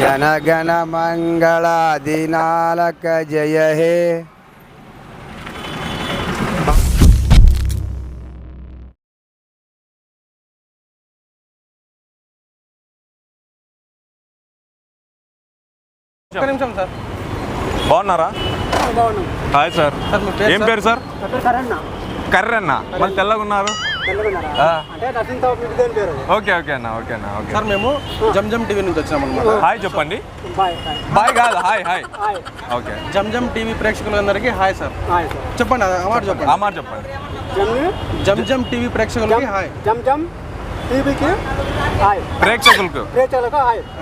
జనగణ మంగళాదినాలక జయ హే నిమిషం సార్ బాగున్నారా హాయ్ సార్ ఏం పేరు సార్ కర్రన్న కర్రన్న మళ్ళీ తెల్లగా ఉన్నారు ఓకే ఓకే అన్న ఓకే అన్న ఓకే సార్ మేము జంజం టీవీ నుంచి వచ్చినాం అనమాట హాయ్ చెప్పండి బాయ్ కాదు hi hi okay Jamjam TV ప్రేక్షకులందరికీ హాయ్ సార్ చెప్పండి అమార్ చెప్పండి అమార్ చెప్పండి జంజం టీవీ ప్రేక్షకులకి హాయ్ జంజం టీవీకి హాయ్ ప్రేక్షకులకు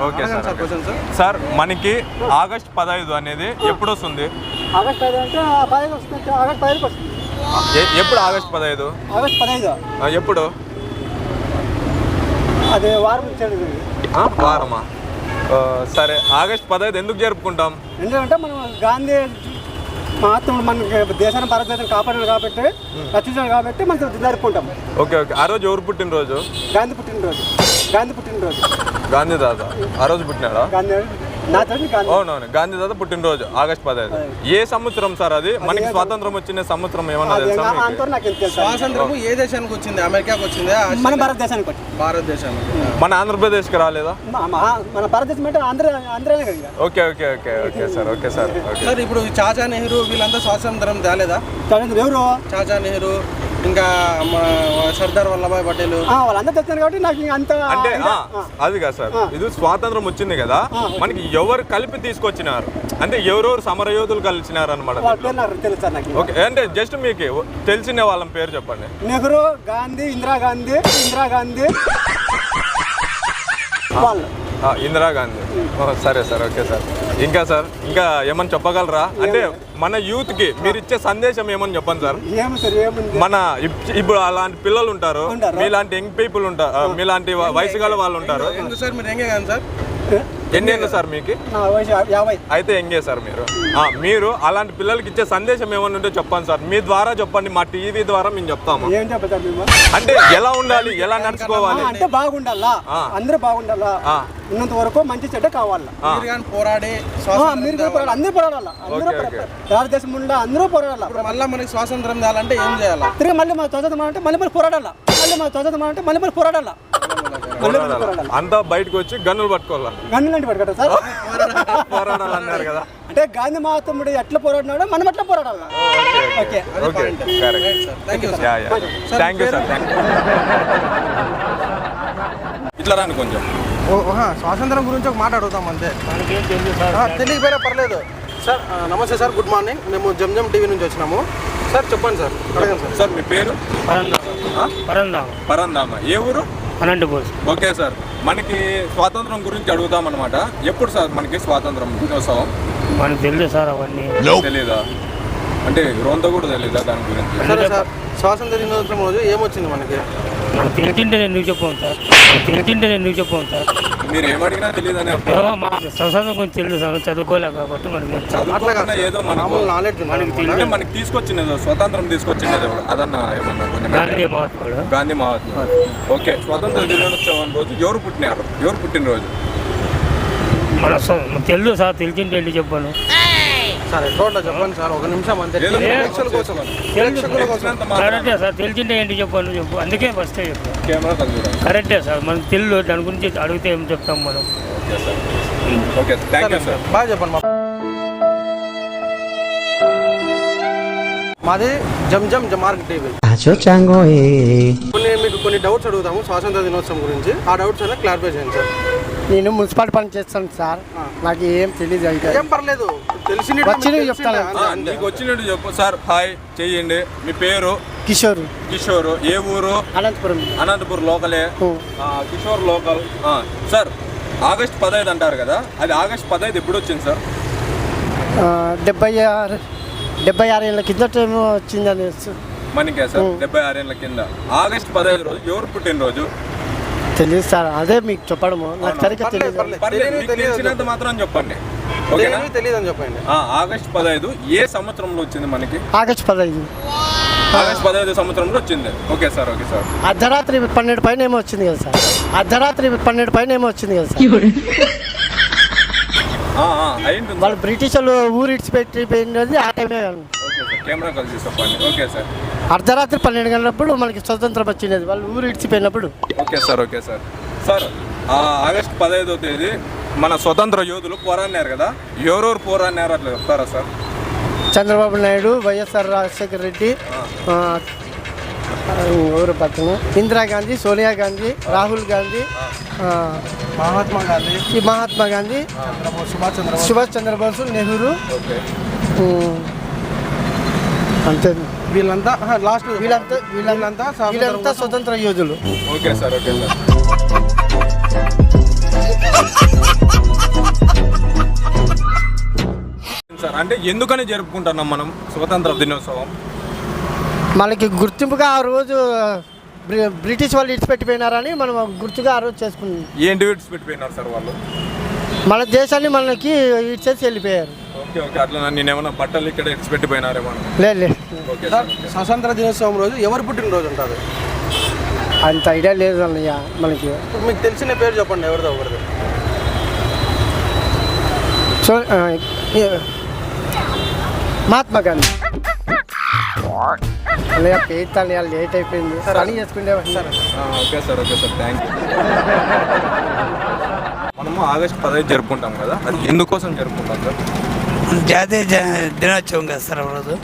okay sir question sir sir మనకి ఆగస్ట్ పదహైదు అనేది ఎప్పుడు వస్తుంది ఆగస్ట్ పదహైదు అంటే పదహైదు వస్తుంది ఆగస్ట్ పదహైదు వస్తుంది ఎప్పుడు ఆగస్ట్ పదహైదు ఆగస్ట్ పదహైదు ఎప్పుడు అదే వారం వారమా సరే ఆగస్ట్ పదహైదు ఎందుకు జరుపుకుంటాం ఎందుకంటే మనం గాంధీ మాత్రం మనకి దేశాన్ని భారతదేశం కాపాడాలి కాబట్టి రక్షించాలి కాబట్టి మనం జరుపుకుంటాం ఓకే ఓకే ఆ రోజు ఎవరు పుట్టినరోజు గాంధీ పుట్టినరోజు గాంధీ పుట్టినరోజు గాంధీ దాదా ఆ రోజు పుట్టినాడా గాంధీ అవునవును గాంధీ తాత పుట్టినరోజు ఆగస్ట్ పదహైదు ఏ సంవత్సరం సార్ అది మనకి స్వాతంత్రం వచ్చిన సంవత్సరం ఏమన్నా స్వాతంత్రం ఏ దేశానికి వచ్చింది అమెరికాకి వచ్చింది మన భారతదేశానికి భారతదేశానికి మన ఆంధ్రప్రదేశ్కి రాలేదా మన భారతదేశం అంటే Andhra okay okay okay okay sir okay sir sir ఇప్పుడు చాచా నెహ్రూ వీళ్ళంతా స్వాతంత్రం తేలేదా చాచా నెహ్రూ ఇంకా మన సర్దార్ వల్లభాయ్ పటేల్ వాళ్ళందరూ తెచ్చారు కాబట్టి నాకు అంత అంటే అది కదా సార్ ఇది స్వాతంత్రం వచ్చింది కదా మనకి ఎవరు కలిపి తీసుకొచ్చినారు అంటే ఎవరెవరు సమరయోధులు కలిసినారు అనమాట ఓకే అంటే జస్ట్ మీకు తెలిసిన వాళ్ళ పేరు చెప్పండి నెహ్రూ గాంధీ ఇందిరాగాంధీ ఇందిరాగాంధీ ఇందిరా ఇందిరాగాంధీ సరే సార్ ఓకే సార్ ఇంకా సార్ ఇంకా ఏమని చెప్పగలరా అంటే మన యూత్ కి మీరు ఇచ్చే సందేశం ఏమని చెప్పండి సార్ మన ఇప్పుడు అలాంటి పిల్లలు ఉంటారు మీలాంటి యంగ్ పీపుల్ ఉంటారు మీలాంటి వయసు గల వాళ్ళు ఉంటారు ఎన్ని ఏళ్ళు సార్ మీకు యాభై అయితే ఎంగే సార్ మీరు మీరు అలాంటి పిల్లలకి ఇచ్చే సందేశం ఏమైనా ఉంటే చెప్పండి సార్ మీ ద్వారా చెప్పండి మా టీవీ ద్వారా మేము చెప్తాము ఏం చెప్తాం అంటే ఎలా ఉండాలి ఎలా నడుచుకోవాలి అంటే బాగుండాలా అందరూ బాగుండాలా ఉన్నంత వరకు మంచి చెడ్డ కావాలి పోరాడే మీరు పోరాడాలి అందరూ పోరాడాలి అందరూ భారతదేశం ఉండా అందరూ పోరాడాలి మళ్ళీ మనకి స్వాతంత్రం కావాలంటే ఏం చేయాలి తిరిగి మళ్ళీ మన స్వాతంత్రం అంటే మళ్ళీ మళ్ళీ మళ్ళీ మన స్వాతంత్రం అంటే మళ్ళీ మళ్ళీ పోరాడాలి అంతా బయటకు వచ్చి గన్నులు పట్టుకోవాలి గన్నులు అంటే సార్ అన్నారు కదా అంటే గాంధీ మహాత్ముడు ఎట్లా పోరాడినాడో మనం ఎట్లా పోరాడాలి ఇట్లా రాను కొంచెం స్వాతంత్రం గురించి ఒక మాట అడుగుతాం అంతే తెలియకపోయినా పర్లేదు సార్ నమస్తే సార్ గుడ్ మార్నింగ్ మేము జంజం టీవీ నుంచి వచ్చినాము సార్ చెప్పండి సార్ అడగండి సార్ సార్ మీ పేరు పరందామ ఏ ఊరు అనంతపూర్ ఓకే సార్ మనకి స్వాతంత్రం గురించి అడుగుతాం అనమాట ఎప్పుడు సార్ మనకి స్వాతంత్రం దినోత్సవం మనకు తెలియదు సార్ అవన్నీ తెలియదా అంటే రోంత కూడా తెలియదా దాని గురించి స్వాతంత్ర దినోత్సవం రోజు ఏమొచ్చింది మనకి తింటుంటే నేను నీకు చెప్పాను సార్ తింటుంటే నేను నీకు చెప్పాను సార్ మీరు ఏమడిగినా తెలియదని సంసారం కొంచెం తెలియదు సార్ చదువుకోలేక కాబట్టి మనం ఏదో నాలెడ్జ్ మనకి మనకి తీసుకొచ్చింది స్వతంత్రం తీసుకొచ్చింది అదన్నా గాంధీ మహాత్ముడు గాంధీ మహాత్ముడు ఓకే స్వతంత్ర దినోత్సవం రోజు ఎవరు పుట్టినారు ఎవరు పుట్టినరోజు మన తెలుసు సార్ తెలిసింటే చెప్పాను సార్ ఎట్లా చెప్పండి సార్ ఒక నిమిషం అంతే సార్ తెలిసింటే ఏంటి చెప్పండి చెప్పు అందుకే ఫస్ట్ చెప్పు కరెక్టే సార్ మనకు తెలియదు దాని గురించి అడిగితే ఏం చెప్తాం మనం సార్ బాగా చెప్పండి మాది జంజం జమార్క్ టీవీ కొన్ని మీకు కొన్ని డౌట్స్ అడుగుతాము స్వాతంత్ర దినోత్సవం గురించి ఆ డౌట్స్ అయినా క్లారిఫై చేయండి సార్ నేను మున్సిపాలిటీ పని చేస్తాను సార్ నాకు ఏం తెలియదు అయితే ఏం పర్లేదు తెలిసిన చెప్తాను మీకు వచ్చినట్టు చెప్పు సార్ హాయ్ చేయండి మీ పేరు కిషోర్ కిషోర్ ఏ ఊరు అనంతపురం అనంతపురం లోకలే కిషోర్ లోకల్ సార్ ఆగస్ట్ పదహైదు అంటారు కదా అది ఆగస్ట్ పదహైదు ఎప్పుడు వచ్చింది సార్ డెబ్బై ఆరు డెబ్బై ఆరు ఏళ్ళ కింద వచ్చిందని మనకే సార్ డెబ్బై ఆరు ఏళ్ళ కింద ఆగస్ట్ పదహైదు రోజు ఎవరు పుట్టినరోజు తెలియదు సార్ అదే మీకు చెప్పడము నాకు సరిగ్గా తెలియదు తెలియదు మాత్రం చెప్పండి తెలియదు అని చెప్పండి ఆగస్ట్ పదహైదు ఏ సంవత్సరంలో వచ్చింది మనకి ఆగస్ట్ పదహైదు ఆగస్ట్ పదహైదు సంవత్సరంలో వచ్చింది ఓకే సార్ ఓకే సార్ అర్ధరాత్రి పన్నెండు పైన ఏమో వచ్చింది కదా సార్ అర్ధరాత్రి పన్నెండు పైన ఏమో వచ్చింది కదా సార్ వాళ్ళు బ్రిటిష్ వాళ్ళు ఊరిడిచిపెట్టి పోయినది ఆ టైమే కెమెరా కాల్ చెప్పండి ఓకే సార్ అర్ధరాత్రి పన్నెండు గంటలప్పుడు మనకి స్వతంత్రం వచ్చినది వాళ్ళు ఊరు ఇడిచిపోయినప్పుడు okay sir okay sir sir August పదహైదో తేదీ మన స్వతంత్ర యోధులు పోరాడినారు కదా ఎవరెవరు పోరాడినారు అట్లా చెప్తారా సార్ చంద్రబాబు నాయుడు వైఎస్ఆర్ రాజశేఖర రెడ్డి ఎవరు పక్కన ఇందిరాగాంధీ సోనియా గాంధీ రాహుల్ గాంధీ మహాత్మా గాంధీ మహాత్మా గాంధీ సుభాష్ చంద్రబోసు నెహ్రూ అంతే వీళ్ళంతా లాస్ట్ వీళ్ళంతా వీళ్ళంతా వీళ్ళంతా స్వతంత్ర యోధులు okay sir okay sir sir అంటే ఎందుకని జరుపుకుంటున్నాం మనం స్వతంత్ర దినోత్సవం మనకి గుర్తింపుగా ఆ రోజు బ్రిటిష్ వాళ్ళు పెట్టిపోయినారని మనం గుర్తుగా ఆ రోజు చేసుకున్నాం ఏంటి విడిచిపెట్టిపోయినారు సార్ వాళ్ళు మన దేశాన్ని మనకి ఇడిచేసి వెళ్ళిపోయారు ఓకే ఓకే అట్లా నేనేమన్నా బట్టలు ఇక్కడ పోయినారేమో లేదు ఓకే సార్ స్వతంత్ర దినోత్సవం రోజు ఎవరు పుట్టినరోజు ఉంటుంది అంత ఐడియా లేదు అన్నయ్య మనకి ఇప్పుడు మీకు తెలిసిన పేరు చెప్పండి ఎవరిదో ఒకరిది సో మహాత్మా గాంధీ అన్నయ్య పేరు అన్నయ్య లేట్ అయిపోయింది సార్ పని చేసుకుంటే సార్ ఆ, okay sir okay sir thank you మనము ఆగస్ట్ పదహైదు జరుపుకుంటాం కదా అది ఎందుకోసం జరుపుకుంటాం సార్ జాతీయ దినోత్సవం కదా సార్ ఒకరోజు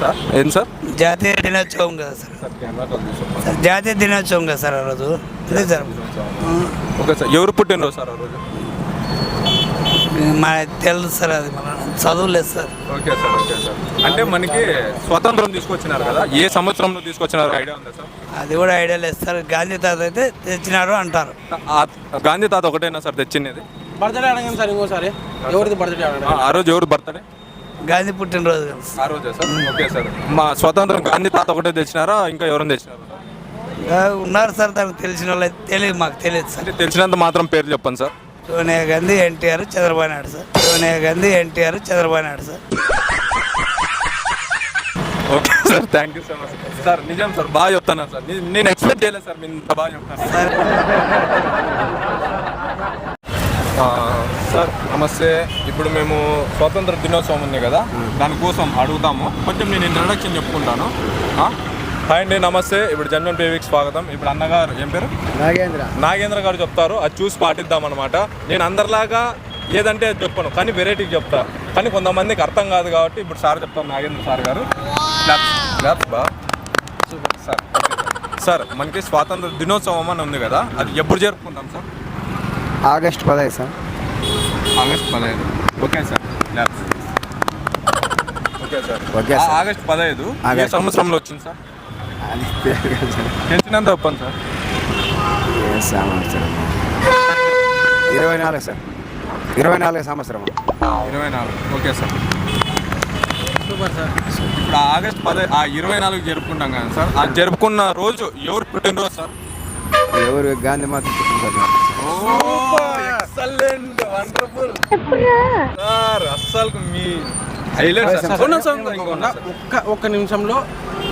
సార్ ఏంటి సార్ జాతీయ దినోత్సవం కదా సార్ జాతీయ దినోత్సవం కదా సార్ ఒకరోజు రోజు అదే సార్ ఓకే సార్ ఎవరు పుట్టినరోజు సార్ మా రోజు తెలుసు సార్ అది మన చదువులేదు sir okay sir okay sir అంటే మనకి స్వతంత్రం తీసుకొచ్చినారు కదా ఏ సంవత్సరంలో తీసుకొచ్చినారు ఐడియా ఉందా సార్ అది కూడా ఐడియా లేదు సార్ గాంధీ తాత అయితే తెచ్చినారు అంటారు గాంధీ తాత ఒకటేనా సార్ తెచ్చింది బర్త్డే అడగండి సార్ ఇంకోసారి ఎవరిది బర్త్డే అడగండి ఆ రోజు ఎవరు బర్త్డే గాంధీ పుట్టినరోజు ఆ రోజే సార్ ఓకే సార్ మా స్వతంత్రం గాంధీ తాత ఒకటే తెచ్చినారా ఇంకా ఎవరైనా తెచ్చినారు ఉన్నారు సార్ దానికి తెలిసిన వాళ్ళు తెలియదు మాకు తెలియదు సార్ తెలిసినంత మాత్రం పేరు చెప్పండి sir Sonia Gandhi NTR Chandrababu Naidu sir Sonia Gandhi NTR Chandrababu Naidu sir okay sir thank you sir sir నిజం సార్ బాగా చెప్తున్నాను సార్ నేను ఎక్స్పెక్ట్ చేయలేదు సార్ మీరు ఇంత బాగా చెప్తాను సార్ నమస్తే ఇప్పుడు మేము స్వాతంత్ర దినోత్సవం ఉంది కదా దానికోసం అడుగుతాము కొంచెం నేను ఇంట్రడక్షన్ చెప్పుకుంటాను హాయ్ అండి నమస్తే ఇప్పుడు జన్మన్ బేబీకి స్వాగతం ఇప్పుడు అన్నగారు ఏం పేరు నాగేంద్ర నాగేంద్ర గారు చెప్తారు అది చూసి పాటిద్దాం అనమాట నేను అందరిలాగా ఏదంటే అది చెప్పను కానీ వెరైటీకి చెప్తా కానీ కొంతమందికి అర్థం కాదు కాబట్టి ఇప్పుడు సార్ చెప్తాను నాగేంద్ర సార్ గారు సార్ సార్ మనకి స్వాతంత్ర దినోత్సవం అని ఉంది కదా అది ఎప్పుడు జరుపుకుంటాం సార్ ఆగస్ట్ పదహైదు సార్ ఆగస్ట్ పదహైదు okay sir okay sir okay August పదహైదు ఏ సంవత్సరంలో వచ్చింది సార్ తెలిసినంత ఒప్పంది సార్ ఏ సంవత్సరం ఇరవై నాలుగు సార్ ఇరవై నాలుగు సంవత్సరం ఇరవై నాలుగు ఓకే సార్ సూపర్ సార్ ఇప్పుడు ఆగస్ట్ పదహైదు ఇరవై నాలుగు జరుపుకుంటాం కదా సార్ ఆ జరుపుకున్న రోజు ఎవరు పుట్టినరోజు సార్ ఎవరు గాంధీ మాత ఎక్సలెంట్ ఒక్క ఒక్క నిమిషంలో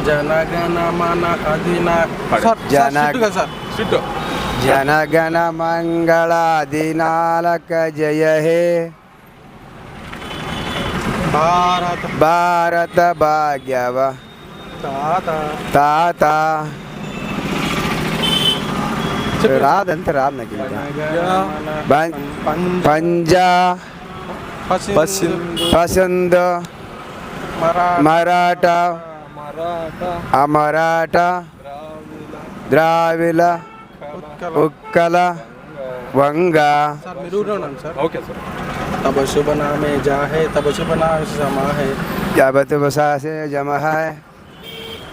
జనగణ మన జనగణ సార్ జనగణ మంగళ దినాలక జయ హే భారత భారత భాగ్యవ తాత తాత రాదంతే రాదు నాకు ఇంకా. బం- పంజా పశ్చిమ పశ్చిమ హిందూ, పసంద్ మరాఠా మరాఠా మరాఠా అమరాఠా ద్రావిల ఉక్కల వంగ సార్ మీరు ఊరిలో ఉన్నాను సార్ ఓకే సార్ తబ శుభ నామే జాహే తబ శుభ నామే సమాహే జబతు బసాసే జమ హాయ్ అది రాలేదు సార్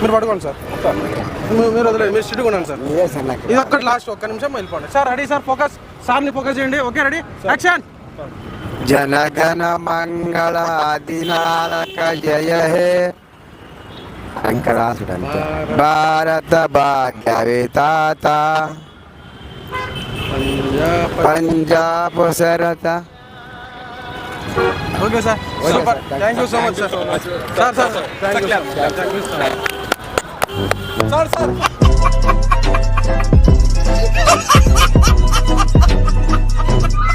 మీరు పడుకోండి సార్ మీరు వదిలేదు మీరు స్ట్రిట్ ఉండండి సార్ ఇది ఒక్కటి లాస్ట్ ఒక్క నిమిషం వెళ్ళిపోండి సార్ రెడీ సార్ ఫోకస్ సార్ని ఫోకస్ చేయండి ఓకే రెడీ యాక్షన్ జనగణ మంగళ అధినాయక జయ హే శంకరాసుడంత భారత భాగ్య వితాత Punjab సరత Okay, sir. Super. Thank you so much, sir. Sir. Thank you, sir. Sir.